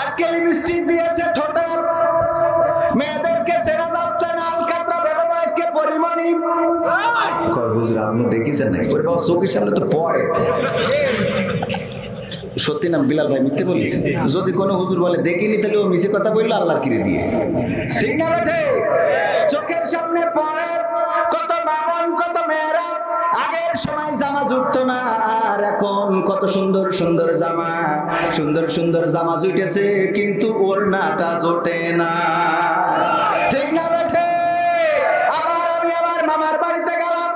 আজকে লিপস্টিক দিয়েছে ঠোঁটে। মেয়েদেরকে চেনা যাচ্ছে না আলকাতরা বেরোবো আজকে পরিমণি। কয় বুঝলাম দেখেছেন নাকি ওরে বাবা চোখের সামনে তো পড়ে সত্যি না বিলাল ভাই মিথ্যে বলিস? যদি কোনো হুজুর বলে দেখিনি তাহলে ও মিছে কথা বলল আল্লাহর কিরে দিয়ে ঠিক না চোখের সামনে পড়ে সময় জামা জুটতো না। আর এখন কত সুন্দর সুন্দর জামা, সুন্দর সুন্দর জামা জুটেছে, কিন্তু ওর নাটা জোটে না। ঠিক না বেঠে? আবার আমি আমার মামার বাড়িতে গেলাম।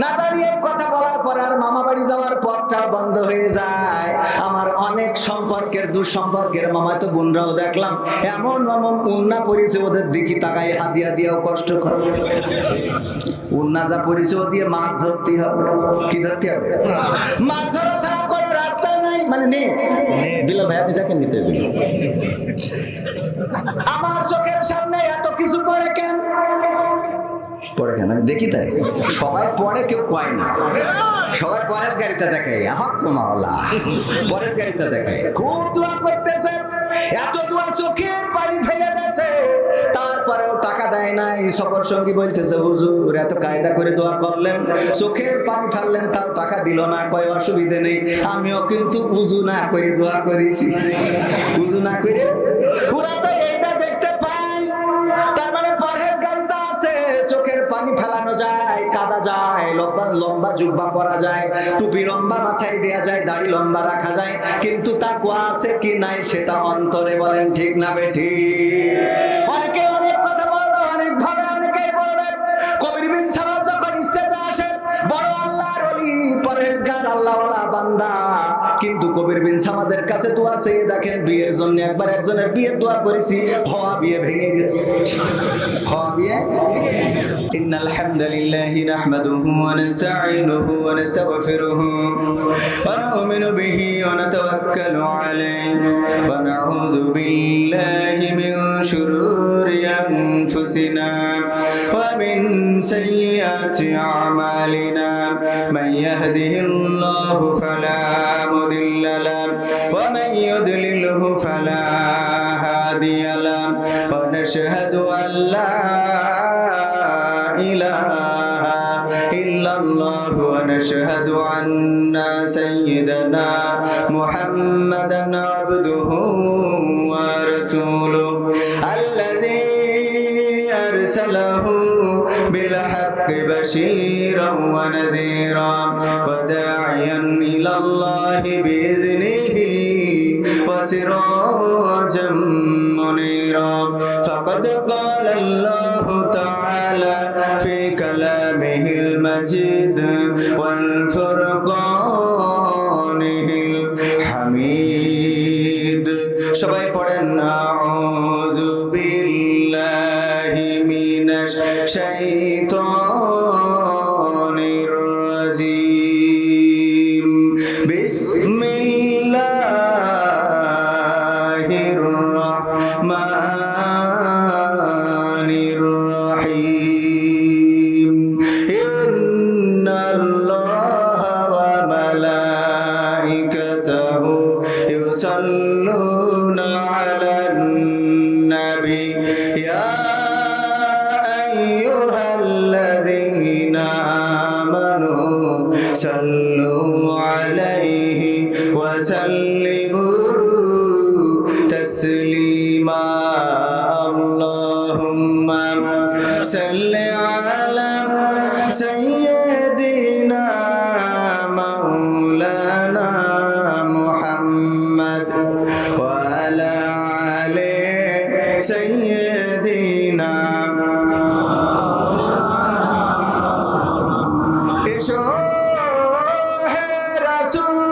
না জানি এই কথা বলার পর আর মামা বাড়ি যাওয়ার পথটা বন্ধ হয়ে যায়। আমার অনেক সম্পর্কের দুঃসম্পর্কের মামা তো বোনরাও দেখলাম। এমন এমন উন্না পরিছে ওদের দিকে তাকাই হাদিয়া দিয়েও কষ্ট করে। উন্না যা পরিছে দিয়ে মাছ ধরতে হবে কি ধরতে হবে? মাছ ধরা ছাড়া কোনো রাস্তা নাই। মানে নেই বিলাল ভাই আপনি দেখেন নিতে আমার চোখের সামনে এত কিছু পড়ে কেন? পড়ে কেন? আমি দেখি তাই। সবাই পড়ে কেউ কয় না। সবাই পরেশ গাড়িতে দেখায়। হক মাওলা। পরেশ গাড়িতে দেখায়। খুব দোয়া করতেছে এত তারপরেও টাকা দেয় নাই। সফর সঙ্গী বলতেছে, হুজুর, এত কায়দা করে দোয়া করলেন, চোখের পানি ফেললেন, তাও টাকা দিল না, কয় অসুবিধে নেই। আমিও কিন্তু উজু না করে দোয়া করেছি। উজু না করে? পুরা তো এইটা দেখতে পাই তার মানে পরহেজ গাড়িতে আছে। চোখের পানি ফেলানো যায়, কাদা যায়, লম্বা লম্বা জুব্বা পরা যায়, টুপি লম্বা মাথায় দেয়া যায়, দাড়ি লম্বা রাখা যায়। কিন্তু তাকুয়া আছে কি নাই, সেটা অন্তরে বলেন ঠিক না বেঠি কিন্তু কবির বিন সামাদের কাছে দোয়া চেয়ে দেখেন বিয়ের জন্য একবার একজনের বিয়ের দোয়া করেছি হওয়া বিয়ে ভেঙে গেছে হওয়া বিয়ে إن الحمد لله نحمده ونستعينه ونستغفره ونؤمن به ونتوكل عليه ونعوذ بالله من شرور أنفسنا ومن سيئات أعمالنا من يهده الله فلا مضل له ومن يضلله فلا هادي له ونشهد أن لا إله إلا الله. ونشهد أن سيدنا محمدا عبده ورسوله. الذي أرسله بالحق بشيرا ونذيرا. وداعيا إلى الله. সাহেবের السماء রাসূল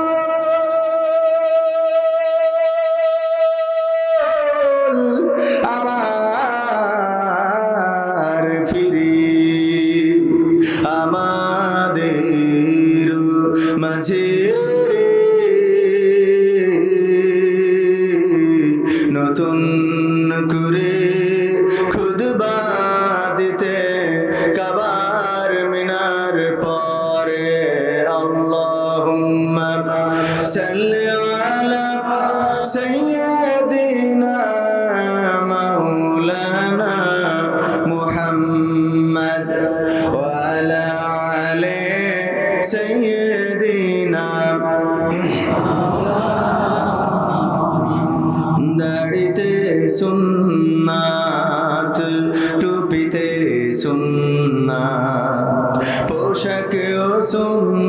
সুন্নাত টুপিতে সুন্নাত পোশাকেও সুন্নাত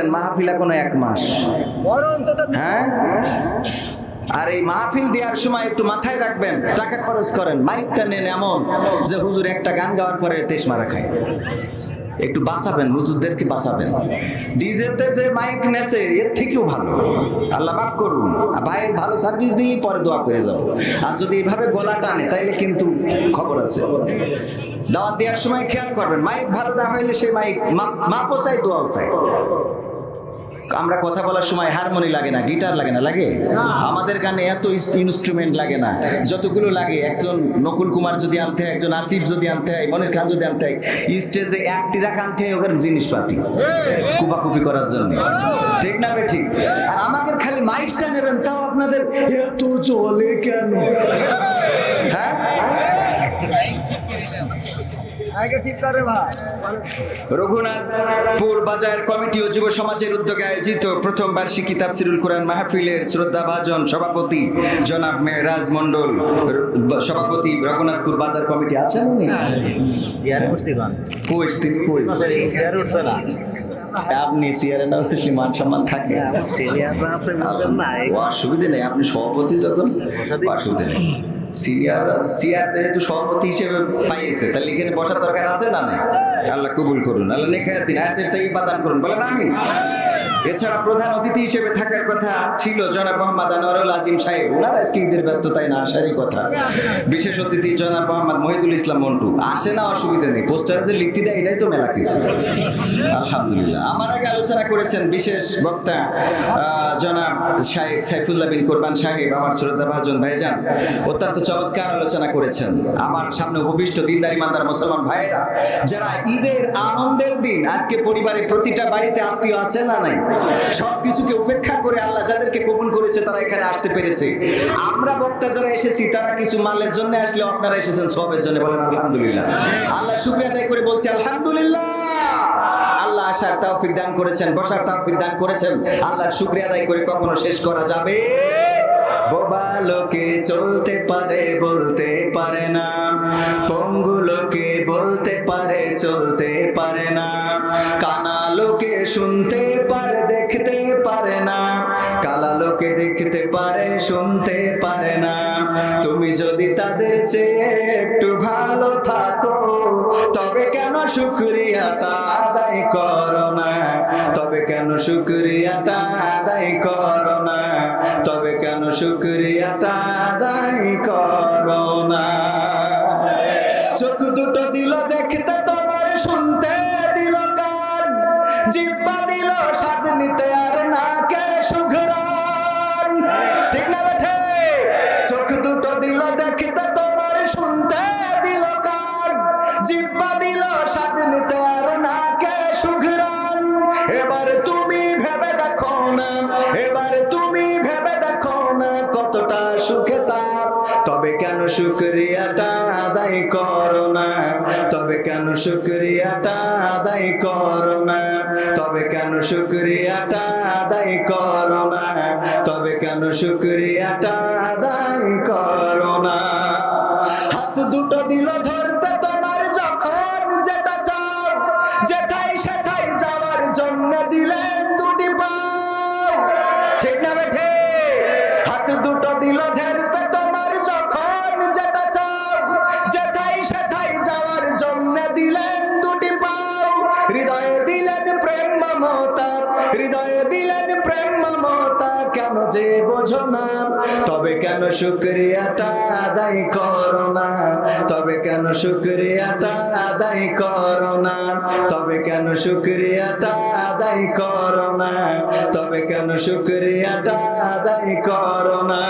পারেন মাহফিলা কোনো এক মাস। হ্যাঁ? আর এই মাহফিল দেওয়ার সময় একটু মাথায় রাখবেন টাকা খরচ করেন মাইকটা নেন এমন যে হুজুর একটা গান গাওয়ার পরে তেস মারা খায়। একটু বাঁচাবেন হুজুরদেরকে বাঁচাবেন। ডিজেতে যে মাইক নেছে এর থেকেও ভালো। আল্লাহ মাফ করুন। আর ভাইয়ের ভালো সার্ভিস দিলেই পরে দোয়া করে যাব। আর যদি এভাবে গলা টানে তাইলে কিন্তু খবর আছে। দাওয়াত দেওয়ার সময় খেয়াল করবেন মাইক ভালো না হইলে সেই মাইক মাপও চাই দোয়াও চাই আমরা কথা বলার সময় হারমোনি লাগে না গিটার লাগে না লাগে? আমাদের গানে এত ইনস্ট্রুমেন্ট লাগে না। যতগুলো লাগে একজন নকুল কুমার যদি আনতে হয় একজন আসিফ যদি আনতে হয় মনির খান যদি আনতে হয় স্টেজে এক টিরাক আনতে হয় ওখানে জিনিসপাতি কুপাকুপি করার জন্য। ঠিক না বে ঠিক? আর আমাদের খালি মাইকটা নেবেন তাও আপনাদের এত জলে কেন? হ্যাঁ? রঘুনাথপুর বাজার কমিটি ও যুব সমাজের উদ্যোগে আয়োজিত প্রথম বার্ষিকী তাফসিরুল কোরআন মাহফিলের শ্রদ্ধাভাজন সভাপতি জনাব মেহরাজ মন্ডল সভাপতি রঘুনাথপুর বাজার কমিটি আছেন না? আপনি চেয়ারে না বেশি মান সম্মান থাকে। এই অসুবিধে নেই আপনি সভাপতি যখন। অসুবিধা নেই। সিনিয়র সিয়ার যেহেতু সভাপতি হিসেবে পাইয়েছে, তাহলে এখানে বসার দরকার আছে না না আল্লাহ কবুল করুন, আল্লাহ লেখা দিন আয়াতের থেকে বাদান করুন, বলেন আমি এছাড়া প্রধান অতিথি হিসেবে থাকার কথা ছিল জনাব মোহাম্মদ আনোয়ারুল আজিম সাহেব। ওনার আজকে ঈদের ব্যস্ততায় না আসারই কথা। বিশেষ অতিথি জনাব মোহাম্মদ মহিদুল ইসলাম মন্টু। আসে না, অসুবিধা নেই। পোস্টারে যে লিখতে দেয়, এটাই তো মেলা কিছু। আলহামদুলিল্লাহ। আমার আগে আলোচনা করেছেন বিশেষ বক্তা জনাব শাহেদ সাইফুল্লাহ বিন কোরবান সাহেব, আমার শ্রদ্ধা ভাজন ভাইজান। অত্যন্ত চমৎকার আলোচনা করেছেন। আমার সামনে উপবিষ্ট দিনদারি মান্দার মুসলমান ভাইয়েরা, যারা ঈদের আনন্দের দিন, আজকে পরিবারে প্রতিটা বাড়িতে আত্মীয় আছে না নাই? সব কিছুকে উপেক্ষা করে আল্লাহ যাদেরকে কবুল করেছে, তারা এখানে আসতে পেরেছে। আমরা বক্তা যারা এসেছি, তারা কিছু মালের জন্য আসলে আপনারা এসেছেন সবের জন্য বলেন আলহামদুলিল্লাহ। আল্লাহ শুক্রিয়া আদায় করে বলছি, আলহামদুলিল্লাহ। আল্লাহ আসার তৌফিক দান করেছেন, বসার তৌফিক দান করেছেন। আল্লাহর শুক্রিয়া আদায় করে কখনো শেষ করা যাবে? বোবা লোকে চলতে পারে, বলতে পারে না। পঙ্গু লোকে বলতে পারে, চলতে পারে না। কানা লোকে শুনতে কালা লোকে দেখতে পারে, শুনতে পারে না। তুমি যদি তাদের চেয়ে একটু ভালো থাকো, তবে কেন শুক্রিয়াটা আদায় করো না? তবে কেন শুক্রিয়াটা আদায় করো না? তবে কেন শুক্রিয়াটা আদায় করো না? দিল ধরতে শুক্রিয়াটা আদায় করো না। তবে কেন শুক্রিয়াটা আদায় করো না? তবে কেন শুক্রিয়াটা আদায় করো না?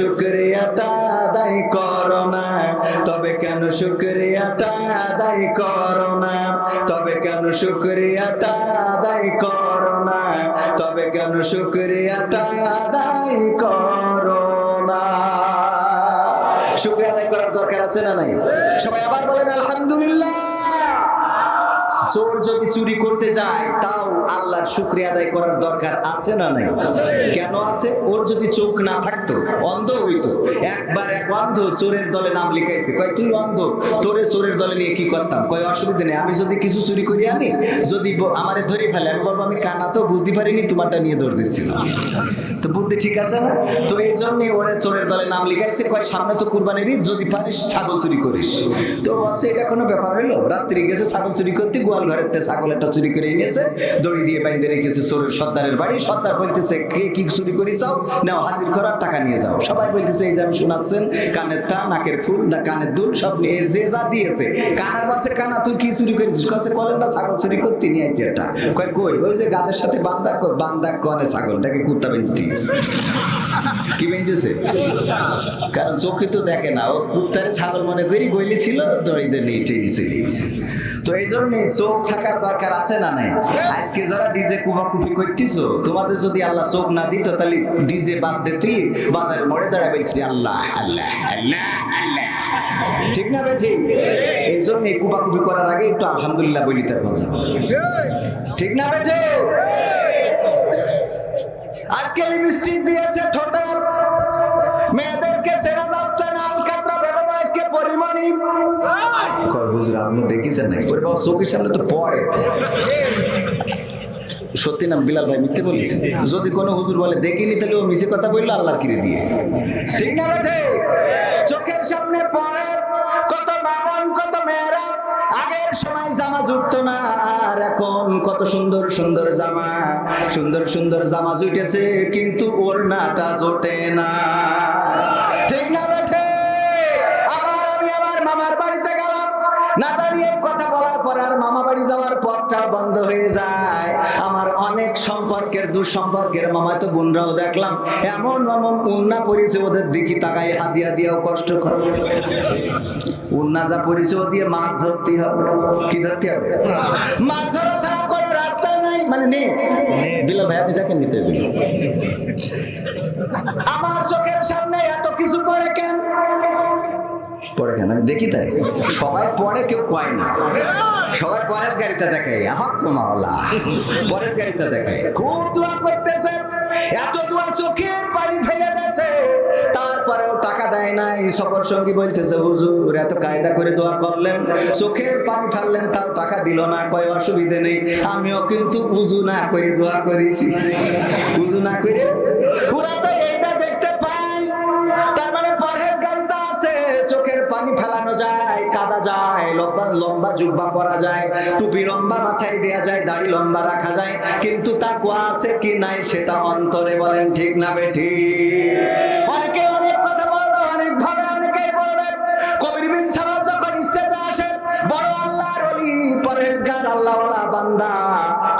শুক্রিয়াটা আদায় করো না। তবে কেন শুক্রিয়াটা আদায় করো না? তবে কেন শুক্রিয়াটা আদায় করো না? তবে কেন শুক্রিয়াটা আদায় করো না? শুক্রিয়া আদায় করার দরকার আছে না নাই? সবাই আবার বলেন, আলহামদুলিল্লাহ। চোর যদি চুরি করতে যায়, তাও আল্লাহর শুক্রিয়া আদায় করার দরকার আছে না নাই? কেন আছে? ওর যদি চোখ না থাকতো, অন্ধ হইতো। একবার এক অন্ধ চোরের দলে নাম লিখাইছে। কয়, তুই অন্ধ? তোরে চোরের দলে নিয়ে কি করতাম? কয়, অসুবিধা নেই, আমি যদি কিছু চুরি করি আনি, যদি আমারে ধরে ফেলে, আমি বলব, আমি কানা তো বুঝতে পারিনি, তোমারটা নিয়ে দৌড় দিচ্ছিলাম তো বুদ্ধি ঠিক আছে না? তো এই জন্যই ওরে চোরের দলে নাম লিখাইছে, কয়, সামনে তো কুরবানির যদি পারিস ছাগল চুরি করিস। তো বলছে, এটা কোনো ব্যাপার হইল? রাত্রি গেছে, ছাগল চুরি করতে গোয়াল ঘরের ছাগল একটা চুরি করে এনেছে, দড়ি দিয়ে বাইন্দে রেখেছে সর্দারের বাড়ি। সর্দার বলতেছে, কে কি চুরি করে চাও নাও হাজির করার টাকা নিয়ে যাও। সবাই বলতেছে, এই যে আমি শোনাচ্ছেন, কানের তা, নাকের ফুল, না, কানের দুল, সব নিয়ে যে যা দিয়েছে। কানার বলছে কানা, তুই কি চুরি করেছিস? কাছে কলেন না, ছাগল চুরি করতে নিয়ে আইছি একটা। কয়, কই? ওই যে গাছের সাথে বান্দা বান্দা কনে ছাগলটাকে কুত্তা বেঁধে দিয়েছে। কি বেঁধেছে? কারণ চোখে তো দেখে না। ও কুত্তারে ছাগল মনে করি গইলি ছিল দড়িতে নিয়ে টেনে চলে গেছে। তো এই জন্য চোখ থাকার দরকার আছে না নাই? আজকে যারা ডিজে কুপাকুপি করতেছো, তোমাদের যদি আল্লাহ চোখ না দিত, তাহলে ডিজে বাদ দে তুই বাজারে মোড়ে দাঁড়াবে আল্লাহ আল্লাহ আল্লাহ আল্লাহ। ঠিক না বে, ঠিক? এই জন্য এই করার আগে একটু আলহামদুলিল্লাহ বলি তার বাজা ঠিক না বেঠে আজকে লিপস্টিক দিয়েছে ঠোঁটে। মেয়েদেরকে চেনা যাচ্ছে না আলকাতরা বেগম আজকে পরিমণি। কয় আপনি দেখেছেন নাকি ওরে বাবা, চোখের সামনে তো পড়ে। সত্যি না, বিলাল ভাই মিথ্যে বলিস যদি কোনো হুজুর বলে, দেখিনি, তাহলে ও মিছে কথা বলল, আল্লাহর কিরে দিয়ে? ঠিক না বেটে চোখের সামনে পড়ে, কত বাবন কত মেয়েরা। আগের সময় জামা জুটতো না, আর এখন কত সুন্দর সুন্দর জামা। সুন্দর সুন্দর জামা জুটেছে, কিন্তু ওর নাটা জোটে না। না জানি এই কথা বলার পর আর মামা বাড়ি যাওয়ার পথটা বন্ধ হয়ে যায়। আমার অনেক সম্পর্কের দুঃসম্পর্কের মামা তো বোনরাও দেখলাম এমন এমন উন্না পরিছে ওদের দিকে তাকাই হাদিয়া দিয়েও কষ্ট করে। উন্না যা পরিছে ও দিয়ে মাছ ধরতে হবে। কি ধরতে হবে? মাছ ধরা ছাড়া কোনো রাস্তা নাই। মানে নেই বিলাল ভাই আপনি দেখেন নিতে আমার পড়ে কেন? আমি দেখি তাই। সবাই পড়ে কেউ কয় না। সবাই পরেশ গাড়িতে দেখায় আমার কমাওলা পরেশ গাড়িতে দেখায় খুব দোয়া করতেছে, এত দোয়া চোখের পানি ফেলে দেছে তারপরেও টাকা দেয় নাই। সফর সঙ্গী বলতেছে, হুজুর, এত কায়দা করে দোয়া করলেন, চোখের পানি ফেললেন, তাও টাকা দিল না। কয়, অসুবিধে নেই। আমিও কিন্তু উজু না করে দোয়া করেছি। উজু না করে? ওরা তো লম্বা জুব্বা পরা যায়, টুপি লম্বা মাথায় দেয়া যায়, দাড়ি লম্বা রাখা যায়, কিন্তু তা কোয়া আছে কি নাই সেটা অন্তরে বলেন ঠিক না বেঠি। অনেকে অনেক কথা বলবে, অনেক ভাবে অনেকেই বলবে। কবির বিন সামাদ যখন স্টেজে আসে, বড় আল্লাহর অলি পরহেজগার, আল্লাহওয়ালা বান্দা।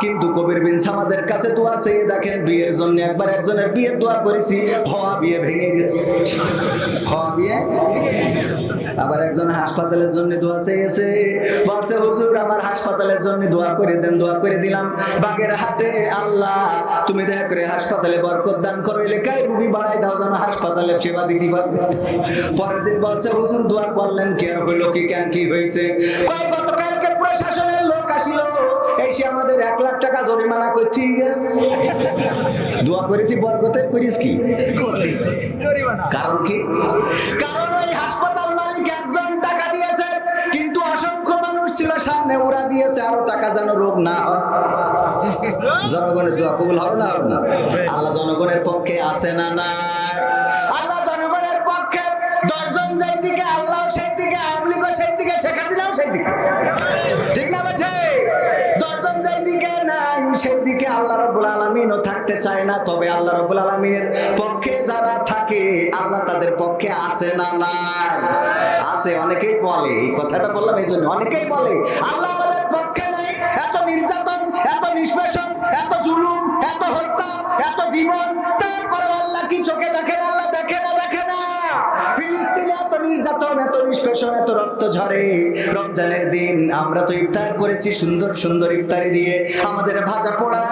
কিন্তু কবির বিন সামাদের কাছে দোয়া চেয়ে দেখেন, বিয়ের জন্য একবার একজনের বিয়ের দোয়া করেছি, হওয়া বিয়ে ভেঙে গেছে। হওয়া বিয়ে আবার একজন হাসপাতালের জন্য দোয়া চেয়েছে। বলছে হুজুর আমার হাসপাতালের জন্য দোয়া করে দেন দোয়া করে দিলাম। বাগের হাটে আল্লাহ তুমি দয়া করে হাসপাতালে বরকত দান করো। এলাকায় রুগী বাড়াই দাও যেন হাসপাতালে সেবা দিতে পারবে। পরের দিন বলছে হুজুর দোয়া করলেন কি আর হইল কি কেন কি হয়েছে? কয় গতকালকে প্রশাসনের লোক আসিল। এসে আমাদের এক লাখ টাকা জরিমানা করছি গেছে দোয়া করেছি বরকতের করিস কি? কারণ কি? কারণ সামনে ওরা দিয়েছে, আরও টাকা যেন রোগ না হয়। জনগণের দোয়া কবুল হবে না হবে না? আল্লাহ জনগণের পক্ষে আছে না না আল্লাহ জনগণের পক্ষে দশজন যেই দিকে, আল্লাহ সেই দিকে লীগও সেই দিকে, শেখ হাসিনাও সেই দিকে। ঠিক না সেই দিকে আল্লাহ রব্বুল আলমিনও থাকতে চায় না। তবে আল্লাহ রব্বুল আলমিনের পক্ষে যারা থাকে, আল্লাহ তাদের পক্ষে আছে না নাই? আছে, অনেকেই বলে, এই কথাটা বললাম, এই জন্য অনেকেই বলে, আল্লাহ আমাদের পক্ষে নাই, এত নির্যাতন, এত নিষ্পেষণ ঝরে। রমজানের দিন আমরা তো ইফতার করেছি সুন্দর সুন্দর ইফতারি দিয়ে। আমাদের ভাজা পোড়া,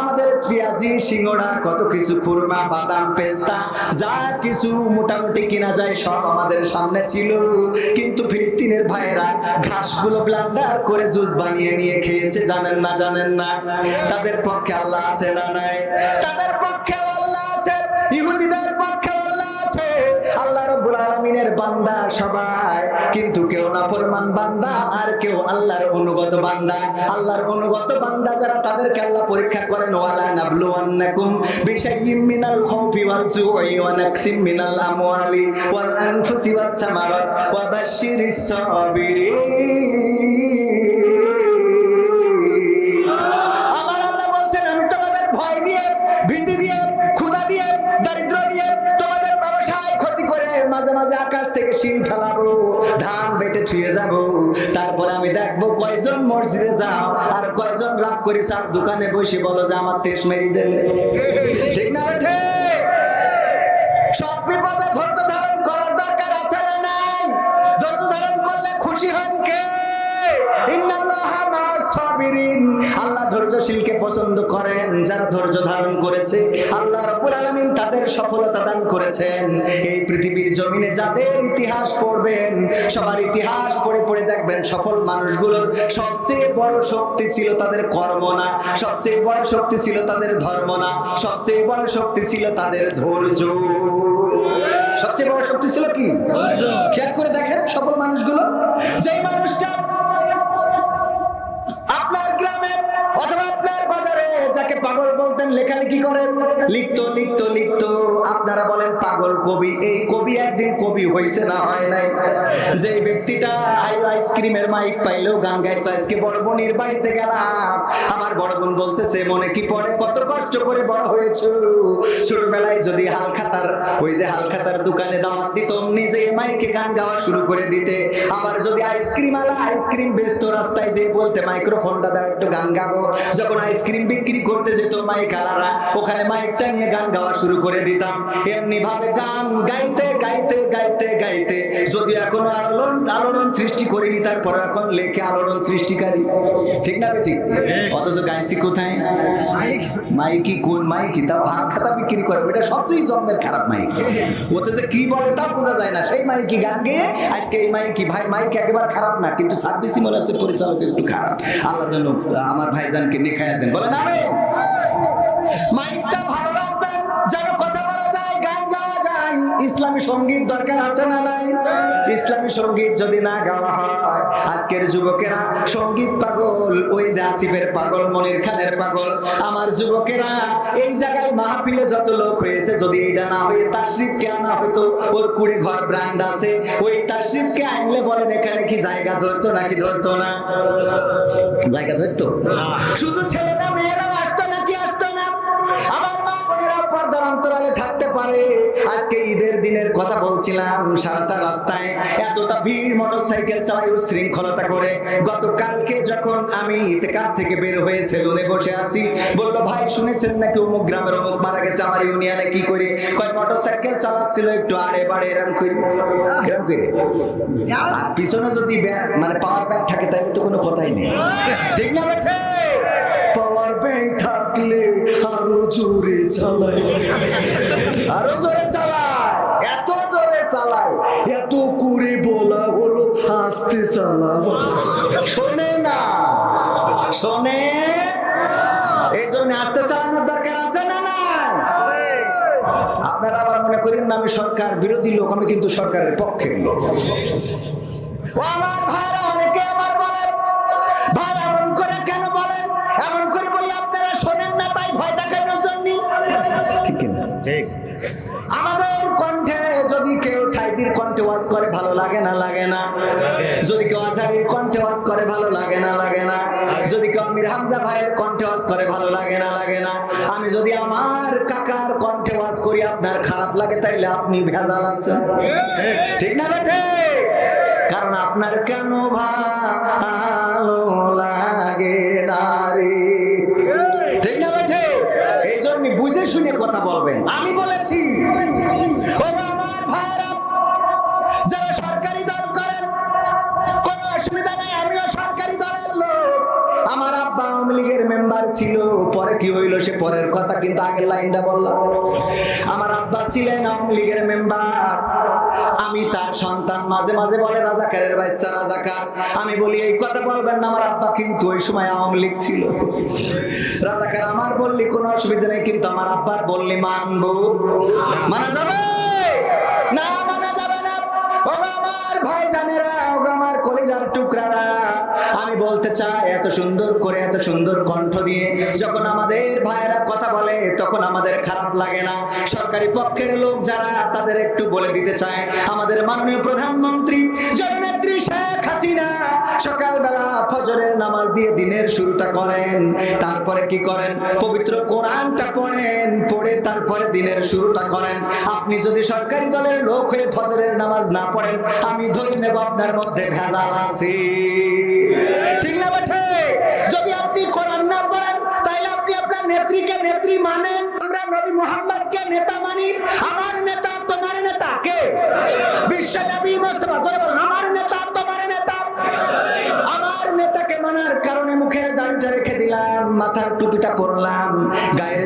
আমাদের পেঁয়াজি, সিঙ্গড়া, কত কিছু খুরমা, বাদাম, পেস্তা, যা কিছু মোটামুটি কিনা যায় সব আমাদের সামনে ছিল। কিন্তু ফিলিস্তিনের ভাইয়েরা ঘাসগুলো ব্লান্ডার করে জুস বানিয়ে নিয়ে খেয়েছে, জানেন না জানেন না। তাদের পক্ষে আল্লাহ আছে না নাই? তাদের পক্ষে আল্লাহ আছে। ইহুদিদের আলামিনের বান্দা সবাই। কিন্তু কেউ না ফরমান বান্দা, আর কেউ আল্লাহর অনুগত বান্দা। আল্লাহর অনুগত বান্দা যারা তাদেরকে আল্লাহ পরীক্ষা করেন, ওয়ালা করি স্যার দোকানে বসে বলো যে আমার তেস মেরি দেন ঠিক ধৈর্যশীলকে পছন্দ করেন, যারা ধৈর্য ধারণ করেছে, আল্লাহ রাব্বুল আলামিন তাদের সফলতা দান করেছেন। এই পৃথিবীর জমিনে যাদের ইতিহাস পড়বেন, সবার ইতিহাস পড়ে পড়ে দেখবেন সফল মানুষগুলোর সবচেয়ে বড় শক্তি ছিল তাদের কর্ম না, সবচেয়ে বড় শক্তি ছিল তাদের ধর্ম না, সবচেয়ে বড় শক্তি ছিল তাদের ধৈর্য। সবচেয়ে বড় শক্তি ছিল কবি এই কবি একদিন কবি হয়েছে না হয় নাই। যে ব্যক্তিটা আই- আইসক্রিমের মাইক পাইলো, গান গাইতো, আজকে বড় বোনের বাড়িতে গেলাম। আমার বড় বোন বলতেছে, মনে কি পড়ে? কত কষ্ট করে বড় হয়েছে। ছোটবেলায় যদি হালখাতার, ওই যে হালখাতার দোকানে দাওয়াত দিত নিজে মাইকে গান গাওয়া শুরু করে দিতে। আবার যদি আইসক্রিম আলা আইসক্রিম বেচতো রাস্তায়, যে বলতে, মাইক্রোফোনটা দাও, একটু গান গাবো। যখন আইসক্রিম বিক্রি করতে যেত মাইক আলারা, ওখানে মাইকটা নিয়ে গান গাওয়া শুরু করে দিতাম। এমনি ভাবে গান গাইতে গাইতে গাইতে গাইতে। যদি এখনও আলোড়ন আলোড়ন সৃষ্টি করিনি, তারপর এখন লেখে আলোড়ন সৃষ্টিকারী। ঠিক না বেটি? অথচ গাইছি কোথায়? মাইকি কোন মাইকি? তাও হাত খাতা বিক্রি করে। এটা সবচেয়ে জন্মের খারাপ মাইক। ওতে যে কি বলে তা বোঝা যায় না। সেই মাইকি গান গেয়ে আজকে এই মাইকি, ভাই, মাইক একেবারে খারাপ না, কিন্তু সার্ভিসই মনে হচ্ছে পরিচালক একটু খারাপ। আল্লাহ যেন আমার ভাইজানকে নিখায়া দেন। বলেন আমি মাইকটা ভালো রাখবেন, যেন ইসলামী সংগীত দরকার আছে না নাই? ইসলামী সংগীত যদি না গাওয়া হয় আজকের যুবকেরা সংগীত পাগল ওই যে আসিফের পাগল মনির খানের পাগল। আমার যুবকেরা এই জায়গায় মাহফিলে যত লোক হয়েছে যদি এইটা না হয়ে তাশরিফকে আনা হয়তো ওর কুড়ি ঘর ব্র্যান্ড আছে ওই তাশরিফকে আনলে বলেন এখানে কি জায়গা ধরতো নাকি ধরতো না? জায়গা ধরতো? শুধু ছেলেরা মেয়েরা আসতো নাকি আসতো না? আমার মা বোনেরা পর্দার অন্তরালে পারে আজকে ঈদের দিনের কথা বলছিলাম, সারাটা রাস্তায় এতটা ভিড় মোটরসাইকেল চালাই উশৃঙ্খলতা করে। গতকালকে যখন আমি ইতেকার থেকে বের হয়ে সেলুনে বসে আছি, বলল, ভাই, শুনেছেন নাকি অমুক গ্রামের অমুক মারা গেছে আমার ইউনিয়নে কি করে? কয়, মোটরসাইকেল চালাচ্ছিল একটু আড়ে বাড়ে, এরম করে। এরম করে? পিছনে যদি মানে পাওয়ার ব্যাংক থাকে, তাহলে তো কোনো কথাই নেই। ঠিক না পাওয়ার ব্যাংক থাকলে আরও জোরে চালাই আরও জোরে চালায় এত জোরে চালায় এত করে বলা হলো আস্তে চালাবো শোনে না। শোনে। এই জন্য আস্তে চালানোর দরকার আছে না না আপনারা আবার মনে করেন না আমি সরকার বিরোধী লোক আমি কিন্তু সরকারের পক্ষের লোক। আমার ভাইরা অনেকে আবার বলেন ভাই এমন করে কেন বলেন? এমন করে বলি আপনারা শোনেন না তাই ভয় দেখানোর জন্য? ঠিক ঠিক। আমাদের কণ্ঠে যদি কেউ সাইদির কণ্ঠে ওয়াজ করে ভালো লাগে না লাগে না। যদি কেউ আজারির কণ্ঠে ওয়াজ করে ভালো লাগে না লাগে না। যদি কেউ আমির হামজা ভাইয়ের কণ্ঠে ওয়াজ করে ভালো লাগে না লাগে না। আমি যদি আমার কাকার কণ্ঠে ওয়াজ করি আপনার খারাপ লাগে তাইলে আপনি ভেজাল আছেন। ঠিক না বেটে কারণ আপনার কেন ভালো লাগে না রে? ঠিক না বেঠে? এই জন্য বুঝে শুনে কথা বলবেন। আমি বলেছি পরের কথা কিন্তু আগের লাইনটা বললাম। আমার আব্বা ছিলেন আওয়ামী লীগের মেম্বার। আমি তার সন্তান মাঝে মাঝে বলে, রাজাকারের বাচ্চা, রাজাকার। আমি বলি, এই কথা বলবেন না আমার আব্বা, কিন্তু ওই সময় আওয়ামী লীগ ছিল। রাজাকার আমার বললি, কোনো অসুবিধা নেই, কিন্তু আমার আব্বার বললি মানবো। মানা যাবে? না, মানা যাবে না। আমার ভাই জানেরা ও আমার কলিজার টুকরারা। আমি বলতে চাই, এত সুন্দর করে, এত সুন্দর কণ্ঠ দিয়ে যখন আমাদের ভাইয়েরা কথা বলে, তখন আমাদের খারাপ লাগে না। সরকারি পক্ষের লোক যারা, তাদের একটু বলে দিতে চায় আমাদের মাননীয় প্রধানমন্ত্রী, জননেত্রী শেখ হাসিনা, সকালবেলা ফজরের নামাজ দিয়ে দিনের শুরুটা করেন। তারপরে কি করেন? পবিত্র কোরআনটা পড়েন, পড়ে তারপরে দিনের শুরুটা করেন। আপনি যদি সরকারি দলের লোক হয়ে ফজরের নামাজ না পড়েন, আমি ধরে নেব আপনার মধ্যে ভেজাল আছে। ঠিক না বেঠে? যদি আপনি কোরআন না পড়েন তাহলে আপনি আপনার নেত্রীকে নেত্রী মানেন। আমরা নবী মোহাম্মদকে নেতা মানি। আমার নেতা, তোমার নেতা কে? বিশ্ব নবী মোস্তফা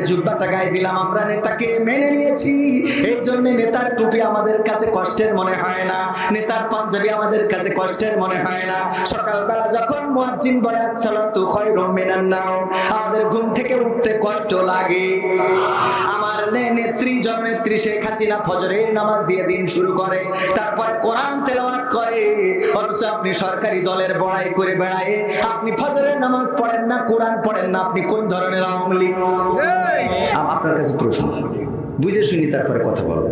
জুব্বাটা গায়ে দিলাম, আমরা নেতাকে মেনে নিয়েছি। এই জন্য নেতার টুপি আমাদের কাছে কষ্টের মনে হয় না। নেতার পাঞ্জাবি আমাদের কাছে কষ্টের মনে হয় না। সকালবেলা যখন নাওম আমাদের ঘুম থেকে উঠতে কষ্ট লাগে। আমার নেত্রী, জননেত্রী শেখ হাসিনা ফজরের নামাজ দিয়ে দিন শুরু করে, তারপরে কোরআন তেলাওয়াত করে। অথচ আপনি সরকারি দলের বড়াই করে বেড়ায়, আপনি ফজরের নামাজ পড়েন না, কোরআন পড়েন না, আপনি কোন ধরনের আওয়ামী লীগ? আম- আপনার কাছে প্রশ্ন। বুঝে শুনি তারপরে কথা বলব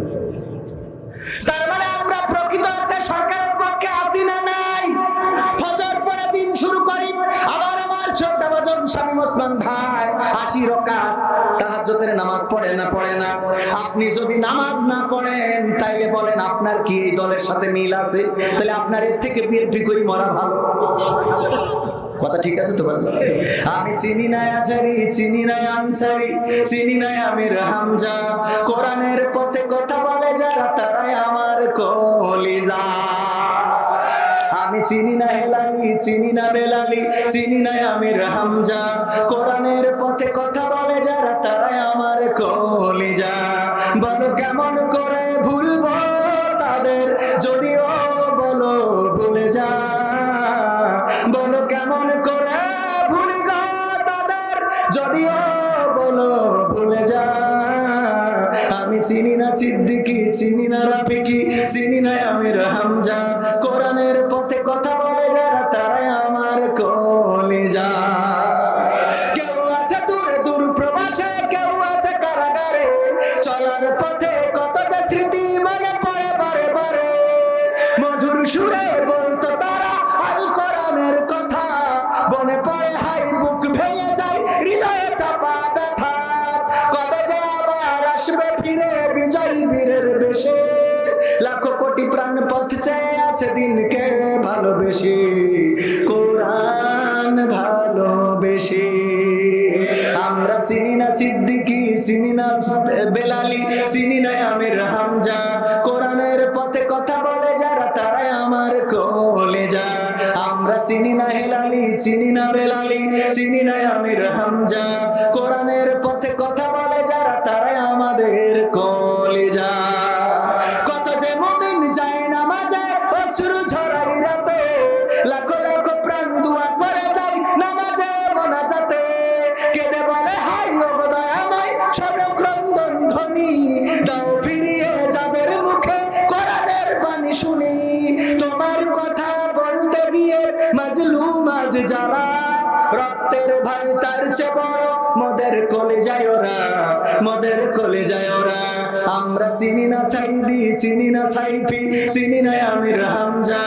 তার মানে আমরা প্রকৃত অর্থে সরকারের পক্ষে আছি না নাই? ফজর পরে দিন শুরু করি, আবার আমার স্বামী ভাই আশি রকাত নামাজ পড়ে না পড়ে না। আপনি যদি নামাজ না পড়েন, তাইলে বলেন আপনার কি এই দলের সাথে মিল আছে? তাহলে আপনার এর থেকে বিএনপি করি মরা ভালো। কথা ঠিক আছে তো ভাই আমি চিনি নাই আচারি চিনি নাই আনসারি, চিনি নাই আমির হামজা। কোরআনের পথে কথা বলে যারা, তারাই আমার কলিজা। আমি চিনি না হেলালি, চিনি না বেলালি, চিনি না আমির হামজা। কোরআনের পথে কথা বলে যারা, তারাই আমার কলিজা। আমি চিনি না সিদ্দিকি চিনি না রাফিকি চিনি না আমির হামজা। কোরআনের পথে হেলালি চিনি না বেলালি চিনি না আমির হামজা। কোরআনের পথে কথা বলে যারা, তারাই আমাদের কলেজা চিনি না সাইফি চিনি না আমির হামজা।